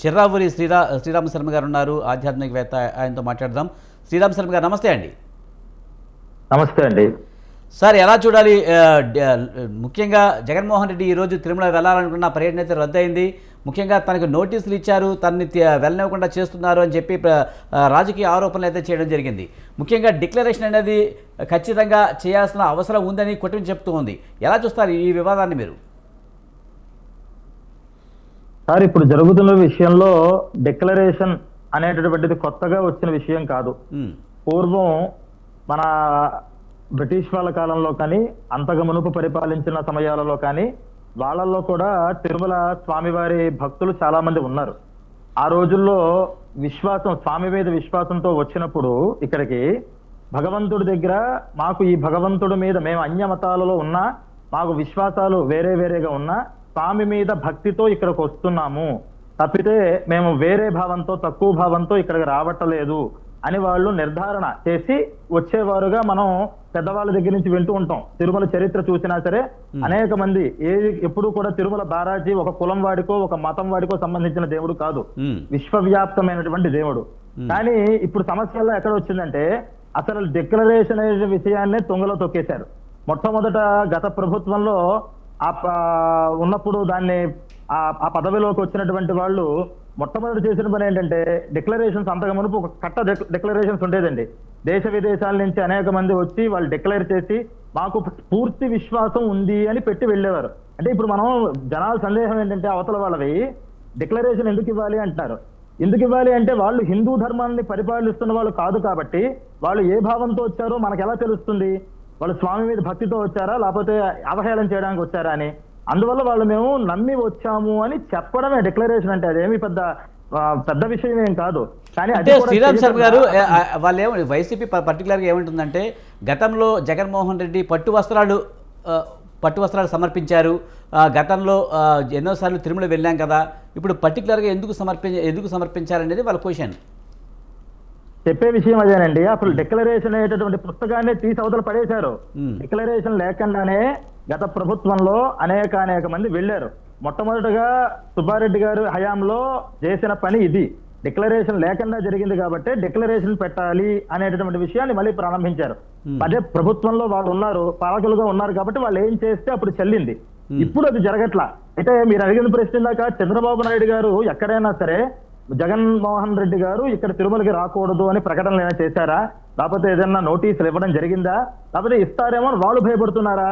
చిర్రావురి శ్రీరా శ్రీరామ శర్మ గారు ఉన్నారు ఆధ్యాత్మికవేత్త ఆయనతో మాట్లాడదాం. శ్రీరామ శర్మ గారు నమస్తే అండి. నమస్తే అండి. సార్ ఎలా చూడాలి? ముఖ్యంగా జగన్మోహన్ రెడ్డి ఈరోజు తిరుమల వెళ్ళాలనుకున్న పర్యటన అయితే రద్దయింది. ముఖ్యంగా తనకు నోటీసులు ఇచ్చారు. తనని వెళ్ళనివ్వకుండా చేస్తున్నారు అని చెప్పి రాజకీయ ఆరోపణలు అయితే చేయడం జరిగింది. ముఖ్యంగా డిక్లరేషన్ అనేది ఖచ్చితంగా చేయాల్సిన అవసరం ఉందని కుటుంబం చెప్తూ ఉంది. ఎలా చూస్తారు ఈ వివాదాన్ని మీరు? సార్ ఇప్పుడు జరుగుతున్న విషయంలో డిక్లరేషన్ అనేటటువంటిది కొత్తగా వచ్చిన విషయం కాదు. పూర్వం మన బ్రిటిష్ వాళ్ళ కాలంలో కానీ అంతకు మునుపు పరిపాలించిన సమయాలలో కానీ వాళ్ళల్లో కూడా తిరుమల స్వామివారి భక్తులు చాలా మంది ఉన్నారు. ఆ రోజుల్లో విశ్వాసం స్వామి మీద విశ్వాసంతో వచ్చినప్పుడు ఇక్కడికి భగవంతుడి దగ్గర మాకు ఈ భగవంతుడి మీద మేము అన్య మతాలలో ఉన్నా మాకు విశ్వాసాలు వేరే వేరేగా ఉన్నా స్వామి మీద భక్తితో ఇక్కడికి వస్తున్నాము. తప్పితే మేము వేరే భావంతో తక్కువ భావంతో ఇక్కడికి రావట్లేదు అని వాళ్ళు నిర్ధారణ చేసి వచ్చేవారుగా మనం పెద్దవాళ్ళ దగ్గర నుంచి వింటూ ఉంటాం. తిరుమల చరిత్ర చూసినా సరే అనేక మంది ఏది ఎప్పుడు కూడా తిరుమల బారాజీ ఒక కులం వాడికో ఒక మతం వాడికో సంబంధించిన దేవుడు కాదు. విశ్వవ్యాప్తమైనటువంటి దేవుడు. కానీ ఇప్పుడు సమస్యల్లో ఎక్కడ వచ్చిందంటే అసలు డిక్లరేషన్ అనే విషయాన్నే తుంగలో తొక్కేశారు. మొట్టమొదట గత ప్రభుత్వంలో ఉన్నప్పుడు దాన్ని ఆ ఆ పదవిలోకి వచ్చినటువంటి వాళ్ళు మొట్టమొదటి చేసిన పని ఏంటంటే డిక్లరేషన్స్ అంతకు మునుపు ఒక కట్ట డిక్లరేషన్స్ ఉండేదండి. దేశ విదేశాల నుంచి అనేక మంది వచ్చి వాళ్ళు డిక్లేర్ చేసి మాకు పూర్తి విశ్వాసం ఉంది అని పెట్టి వెళ్ళేవారు. అంటే ఇప్పుడు మనం జనాల సందేహం ఏంటంటే అవతల వాళ్ళవి డిక్లరేషన్ ఎందుకు ఇవ్వాలి అంటున్నారు. ఎందుకు ఇవ్వాలి అంటే వాళ్ళు హిందూ ధర్మాన్ని పరిపాలిస్తున్న వాళ్ళు కాదు కాబట్టి వాళ్ళు ఏ భావంతో వచ్చారో మనకు ఎలా తెలుస్తుంది? వాళ్ళు స్వామి మీద భక్తితో వచ్చారా? లేకపోతే అవహేళన చేయడానికి వచ్చారా అని? అందువల్ల వాళ్ళు మేము నమ్మి వచ్చాము అని చెప్పడమే డిక్లరేషన్ అంటే అదేమి పెద్ద పెద్ద విషయం ఏం కాదు. కానీ అంటే శ్రీరామ్ శర్మ గారు వాళ్ళు ఏమ వైసీపీ పర్టికులర్గా ఏమంటుందంటే గతంలో జగన్మోహన్ రెడ్డి పట్టు వస్త్రాలు పట్టు వస్త్రాలు సమర్పించారు. గతంలో ఎన్నోసార్లు తిరుమల వెళ్ళాం కదా. ఇప్పుడు పర్టికులర్గా ఎందుకు సమర్పి ఎందుకు సమర్పించారనేది వాళ్ళ క్వశ్చన్. చెప్పే విషయం అదేనండి. అసలు డిక్లరేషన్ అనేటటువంటి పుస్తకాన్ని తీసి అవతల పడేశారు. డిక్లరేషన్ లేకుండానే గత ప్రభుత్వంలో అనేక అనేక మంది వెళ్ళారు. మొట్టమొదటగా సుబ్బారెడ్డి గారు హయాంలో చేసిన పని ఇది. డిక్లరేషన్ లేకుండా జరిగింది కాబట్టి డిక్లరేషన్ పెట్టాలి అనేటటువంటి విషయాన్ని మళ్ళీ ప్రారంభించారు. అదే ప్రభుత్వంలో వాళ్ళు ఉన్నారు పాలకులుగా ఉన్నారు కాబట్టి వాళ్ళు ఏం చేస్తే అప్పుడు చెల్లింది. ఇప్పుడు అది జరగట్లా. అయితే మీరు అడిగిన ప్రశ్న దాకా చంద్రబాబు నాయుడు గారు ఎక్కడైనా సరే జగన్మోహన్ రెడ్డి గారు ఇక్కడ తిరుమలకి రాకూడదు అని ప్రకటనలు ఏమైనా చేశారా? లేకపోతే ఏదైనా నోటీసులు ఇవ్వడం జరిగిందా? లేకపోతే ఇస్తారేమో అని వాళ్ళు భయపడుతున్నారా?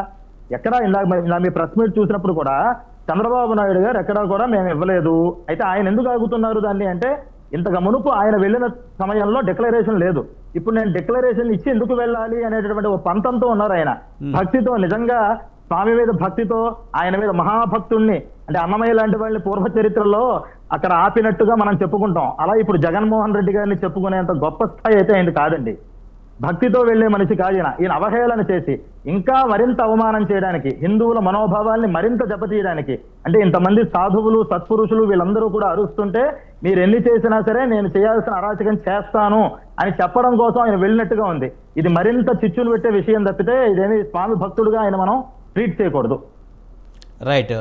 ఎక్కడా ఇందాక మీ ప్రెస్ మీట్ చూసినప్పుడు కూడా చంద్రబాబు నాయుడు గారు ఎక్కడా కూడా మేము ఇవ్వలేదు. అయితే ఆయన ఎందుకు ఆగుతున్నారు దాన్ని అంటే ఇంతకు మునుపు ఆయన వెళ్ళిన సమయంలో డిక్లరేషన్ లేదు. ఇప్పుడు నేను డిక్లరేషన్ ఇచ్చి ఎందుకు వెళ్ళాలి అనేటటువంటి ఒక పంతంతో ఉన్నారు ఆయన. భక్తితో నిజంగా స్వామి మీద భక్తితో ఆయన మీద మహాభక్తుణ్ణి అంటే అన్నమయ్య లాంటి వాళ్ళని పూర్వ చరిత్రలో అక్కడ ఆపినట్టుగా మనం చెప్పుకుంటాం. అలా ఇప్పుడు జగన్మోహన్ రెడ్డి గారిని చెప్పుకునేంత గొప్ప స్థాయి అయితే ఆయన కాదండి. భక్తితో వెళ్ళే మనిషి కాదు ఈయన. ఈయన అవహేళన చేసి ఇంకా మరింత అవమానం చేయడానికి హిందువుల మనోభావాల్ని మరింత దెబ్బతీయడానికి అంటే ఇంతమంది సాధువులు సత్పురుషులు వీళ్ళందరూ కూడా అరుస్తుంటే మీరు ఎన్ని చేసినా సరే నేను చేయాల్సిన అరాచకం చేస్తాను అని చెప్పడం కోసం ఆయన వెళ్ళినట్టుగా ఉంది. ఇది మరింత చిచ్చులు పెట్టే విషయం తప్పితే ఇదేమి స్వామి భక్తుడుగా ఆయన మనం ట్రీట్ చేయకూడదు. రైట్